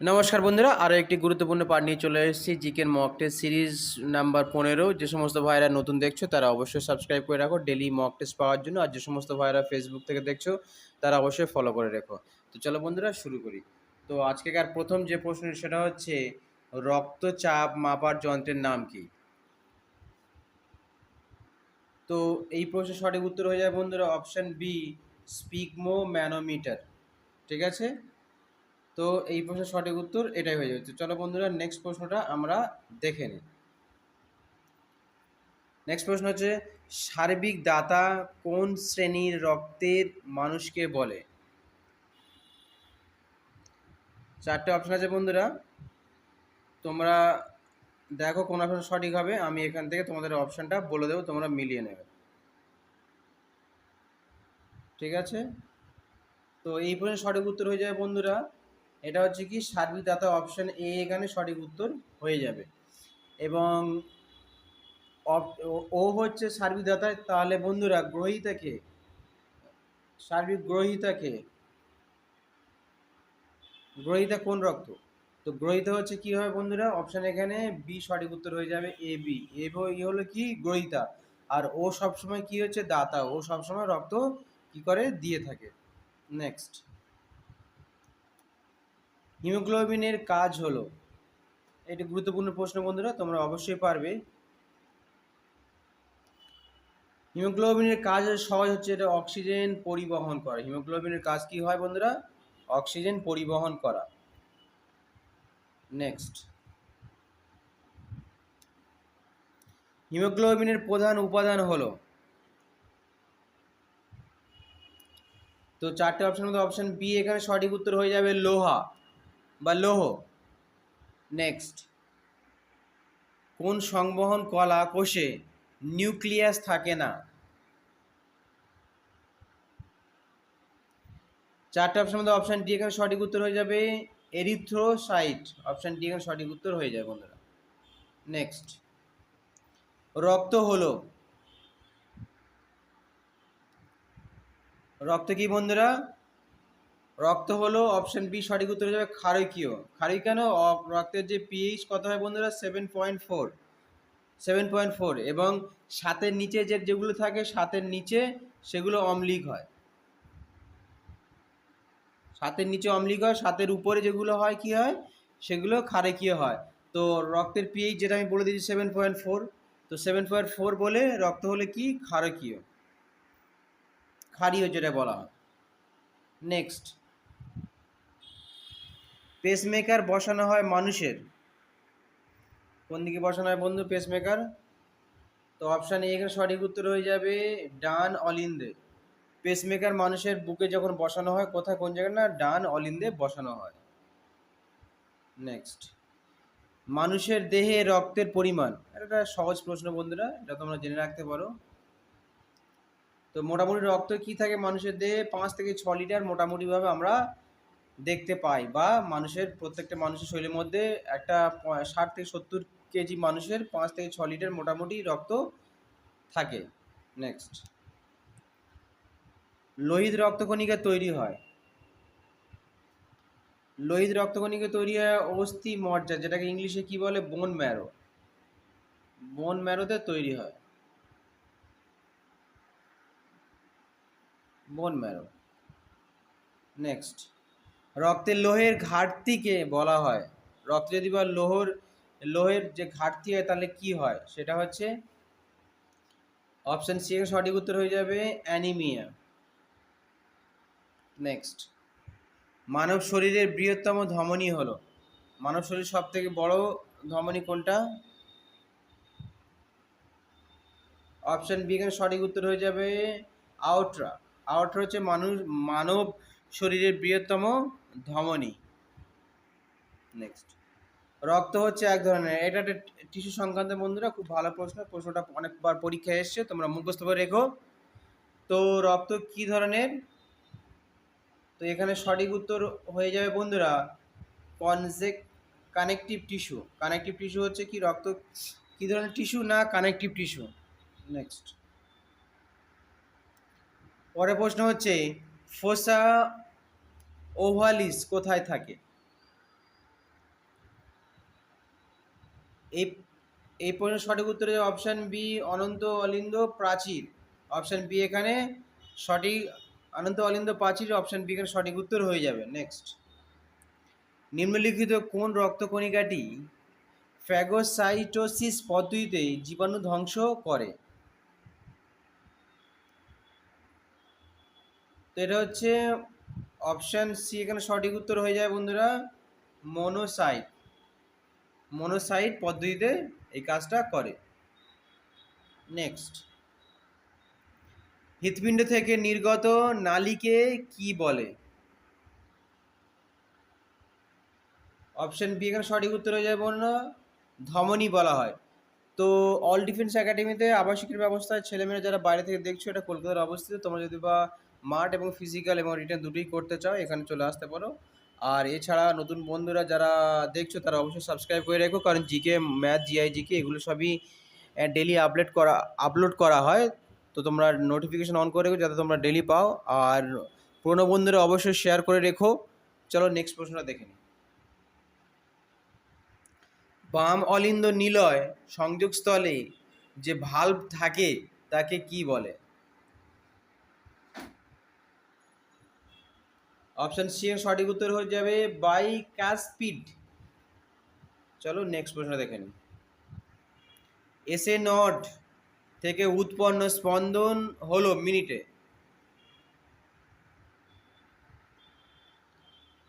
নমস্কার বন্ধুরা, আরও একটি গুরুত্বপূর্ণ পাঠ নিয়ে চলে এসেছি জিকের মক টেস্ট সিরিজ নাম্বার পনেরো। যে সমস্ত ভাইরা নতুন দেখছ, তারা অবশ্যই সাবস্ক্রাইব করে রাখো। ডেলি মক টেস্ট পাওয়ার জন্য, আর যে সমস্ত ভাইরা ফেসবুক থেকে দেখছ, তারা অবশ্যই ফলো করে রেখো। তো চলো বন্ধুরা, শুরু করি। তো আজকেকার প্রথম যে প্রশ্ন সেটা হচ্ছে, রক্তচাপ মাপার যন্ত্রের নাম কি? তো এই প্রশ্নের সঠিক উত্তর হয়ে যায় বন্ধুরা অপশান বি স্পিগমো ম্যানোমিটার ঠিক আছে? তো এই প্রশ্নের সঠিক উত্তর এটাই হয়ে যাচ্ছে চলো বন্ধুরা নেক্সট প্রশ্নটা আমরা দেখে নিই। নেক্সট প্রশ্ন হচ্ছে, সার্বিক দাতা কোন শ্রেণির রক্তের মানুষকে বলে? চারটে অপশন আছে বন্ধুরা। তোমরা দেখো কোন অপশন সঠিক হবে, আমি এখান থেকে তোমাদের অপশনটা বলে দেবো, তোমরা মিলিয়ে নেবে। ঠিক আছে? তো এই প্রশ্নের সঠিক উত্তর হয়ে যাবে বন্ধুরা। এটা হচ্ছে কি সার্বিক দাতা অপশন এ এখানে সঠিক উত্তর হয়ে যাবে। এবং ও- হচ্ছে সার্বিক দাতা তাহলে বন্ধুরা গ্রহিতাকে, সার্বিক গ্রহিতাকে, গ্রহিতা কোন রক্ত? তো গ্রহিতা হচ্ছে কি হয় বন্ধুরা? অপশন এখানে বি সঠিক উত্তর হয়ে যাবে এ বি এ হলো কি? গ্রহিতা। আর ও সবসময় কি হচ্ছে? দাতা। ও সবসময় রক্ত কি করে? দিয়ে থাকে। নেক্সট হিমোগ্লোবিনের কাজ হলো? এটি গুরুত্বপূর্ণ প্রশ্ন বন্ধুরা, তোমরা অবশ্যই পারবে। হিমোগ্লোবিনের কাজ সহজ হচ্ছে এটা অক্সিজেন পরিবহন করা। হিমোগ্লোবিনের কাজ কি হয় বন্ধুরা? অক্সিজেন পরিবহন করা। নেক্সট। হিমোগ্লোবিনের প্রধান উপাদান হলো? তো চারটে অপশন মধ্যে অপশন বি, এখানে সঠিক উত্তর হয়ে যাবে লোহা। বা লৌহ। নেক্সট কোন সংবহন কলা কোষে নিউক্লিয়াস থাকে না? চারটে অপশন মধ্যে অপশন ডি এখানে সঠিক উত্তর হয়ে যাবে এরিথ্রোসাইট অপশন ডি এখানে সঠিক উত্তর হয়ে যাবে বন্ধুরা। নেক্সট রক্ত হলো। রক্ত কি বন্ধুরা? রক্ত হলো অপশন বি সঠিক উত্তর যাবে ক্ষারকীয়। ক্ষারকীয় কেন? রক্তের যে পিএইচ কত হয় বন্ধুরা? Seven point four seven point four এবং সাতের নিচে যে যেগুলো থাকে, সাতের নিচে সেগুলো অম্লিক হয়। সাতের নিচে অম্লিক হয়, সাতের উপরে যেগুলো হয়, কি হয়? সেগুলো ক্ষারকীয় হয়। তো রক্তের পিএইচ যেটা আমি বলে দিয়েছি সেভেন পয়েন্ট ফোর তো সেভেন পয়েন্ট ফোর বলে রক্ত হলে কি? ক্ষারকীয়। ক্ষারীয় যেটা বলা হয়। নেক্সট পেসমেকার বসানো হয় মানুষের। কোন দিকে বসানো হয় বন্ধু পেসমেকার তো অপশান এ এখানে সঠিক উত্তর হয়ে যাবে, ডান অলিন্দে। পেসমেকার মানুষের বুকে যখন বসানো হয়, কোথায়, কোন জায়গায় না, ডান অলিন্দে বসানো হয়। নেক্সট মানুষের দেহে রক্তের পরিমাণ। এটা সহজ প্রশ্ন বন্ধুরা, এটা তোমরা জেনে রাখতে পারো। তো মোটামুটি রক্ত কি থাকে মানুষের দেহে? পাঁচ থেকে ছ লিটার মোটামুটিভাবে আমরা দেখতে পাই বা মানুষের, প্রত্যেকটা মানুষের শরীরের মধ্যে একটা ষাট থেকে সত্তর কেজি মানুষের পাঁচ থেকে ছ লিটার মোটামুটি রক্ত থাকে। নেক্সট লোহিত রক্তকণিকা তৈরি হয়। লোহিত রক্তকণিকা তৈরি হয় অস্থি মজ্জা যেটাকে ইংলিশে কি বলে? বোন ম্যারো বোন ম্যারোতে তৈরি হয়। বোন ম্যারো নেক্সট রক্তের লোহের ঘাটতিকে বলা হয়। রক্তে যদি বা লোহর, লোহের যে ঘাটতি হয় তাহলে কি হয়? সেটা হচ্ছে অপশন সি এর সঠিক উত্তর হয়ে যাবে অ্যানিমিয়া নেক্সট মানব শরীরের বৃহত্তম ধমনী হলো। মানব শরীর সব থেকে বড় ধমনী কোনটা? অপশন বি এখানে সঠিক উত্তর হয়ে যাবে আউটরা আউটরা হচ্ছে মানুষ, মানব শরীরের বৃহত্তম ধমনী। নেক্সট রক্ত হচ্ছে এক ধরনের। এটা টিস্যু সংক্রান্ত বন্ধুরা, খুব ভালো প্রশ্ন। প্রশ্নটা অনেকবার পরীক্ষায় এসছে, তোমরা মুখস্থ করে রেখো। তো রক্ত কি ধরনের? তো এখানে সঠিক উত্তর হয়ে যাবে বন্ধুরা কনজেক কানেকটিভ টিস্যু কানেকটিভ টিস্যু হচ্ছে কি, রক্ত কি ধরনের টিস্যু না কানেকটিভ টিস্যু নেক্সট পরের প্রশ্ন হচ্ছে ফোসা ওভালিস কোথায় থাকে? এই এই সঠিক উত্তর অপশান বি অনন্ত অলিন্দ প্রাচীর। অপশান বি এখানে সঠিক, অনন্ত অলিন্দ প্রাচীর, অপশান বি এখানে সঠিক উত্তর হয়ে যাবে। নেক্সট নিম্নলিখিত কোন রক্তকণিকাটি ফ্যাগোসাইটোসিস পদ্ধতিতে জীবাণু ধ্বংস করে? তো এটা হচ্ছে অপশান সি এখানে সঠিক উত্তর হয়ে যায় বন্ধুরা মনোসাইট মনোসাইট পদ্ধতিতে এই কাজটা করে। নেক্সট হৃৎপিণ্ড থেকে নির্গত নালীকে কি বলে? অপশান বি এখানে সঠিক উত্তর হয়ে যায় বন্ধুরা, ধমনী বলা হয়। তো অল ডিফেন্স একাডেমিতে আবাসিকের ব্যবস্থায় ছেলেমেয়েরা যারা বাইরে থেকে দেখছ, এটা কলকাতার অবস্থিত। তোমরা যদি বা মাঠ এবং ফিজিক্যাল এবং রিটার্ন দুটোই করতে চাও, এখানে চলে আসতে পারো। আর এছাড়া নতুন বন্ধুরা যারা দেখছ, তারা অবশ্যই সাবস্ক্রাইব করে রেখো, কারণ জিকে ম্যাথ জিআই জিকে এগুলো সবই ডেলি আপলোড করা আপলোড করা হয়। তো তোমরা নোটিফিকেশন অন করে রেখো, যাতে তোমরা ডেলি পাও। আর পুরনো বন্ধুরা অবশ্যই শেয়ার করে রেখো। চলো নেক্সট প্রশ্নটা দেখে বাম অলিন্দ নিলয় সংযোগস্থলে যে ভাল্ব থাকে, তাকে কি বলে? অপশন সি এর সঠিক উত্তর হয়ে যাবে বাই স্পিড চলো নেক্সট প্রশ্ন দেখে নিই। এসে নট থেকে উৎপন্ন স্পন্দন হলো মিনিটে।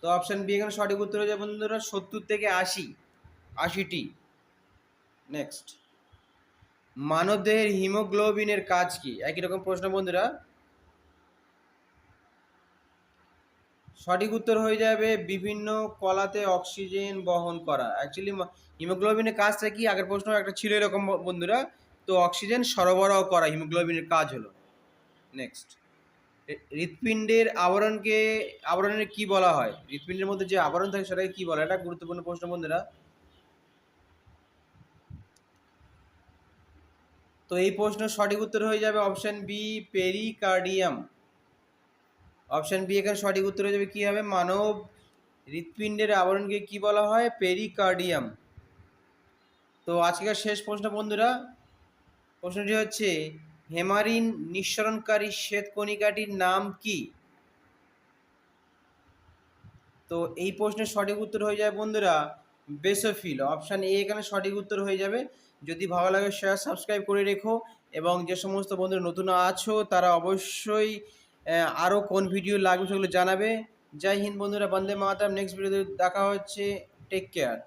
তো অপশন বি এখানে সঠিক উত্তর হয়ে যাবে বন্ধুরা সত্তর থেকে আশি, আশিটি। নেক্সট মানবদেহের হিমোগ্লোবিনের কাজ কি? একই রকম প্রশ্ন বন্ধুরা। সঠিক উত্তর হয়ে যাবে বিভিন্ন কলাতে অক্সিজেন বহন করা। অ্যাকচুয়ালি হিমোগ্লোবিনের কাজটা কি? আগের প্রশ্ন একটা ছিল এরকম বন্ধুরা। তো অক্সিজেন সরবরাহ করা, হিমোগ্লোবিনের কাজ হলো। নেক্সট হৃৎপিণ্ডের আবরণকে, আবরণের কি বলা হয়? হৃৎপিণ্ডের মধ্যে যে আবরণ থাকে সেটাকে কি বলা? এটা গুরুত্বপূর্ণ প্রশ্ন, বন্ধুরা। তো এই প্রশ্নের সঠিক উত্তর হয়ে যাবে option B, pericardium. Option B, এখানে সঠিক উত্তর হয়ে যাবে কী হবে? মানব হৃৎপিণ্ডের আবরণকে কি বলা হয়? পেরিকার্ডিয়াম। তো আজকের শেষ প্রশ্ন বন্ধুরা, প্রশ্নটি হচ্ছে, হেমারিন নিঃসরণকারী শ্বেতকণিকাটির নাম কি? তো এই প্রশ্নের সঠিক উত্তর হয়ে যায় বন্ধুরা, বেসোফিল। অপশান এ, এখানে সঠিক উত্তর হয়ে যাবে। যদি ভালো লাগে শেয়ার সাবস্ক্রাইব করে রেখো। এবং যে সমস্ত বন্ধুরা নতুন আছো, তারা অবশ্যই আরও কোন ভিডিও লাগবে সেগুলো জানাবে। জয় হিন্দ বন্ধুরা, বন্দে মাতাম নেক্সট ভিডিওতে দেখা হচ্ছে। Take care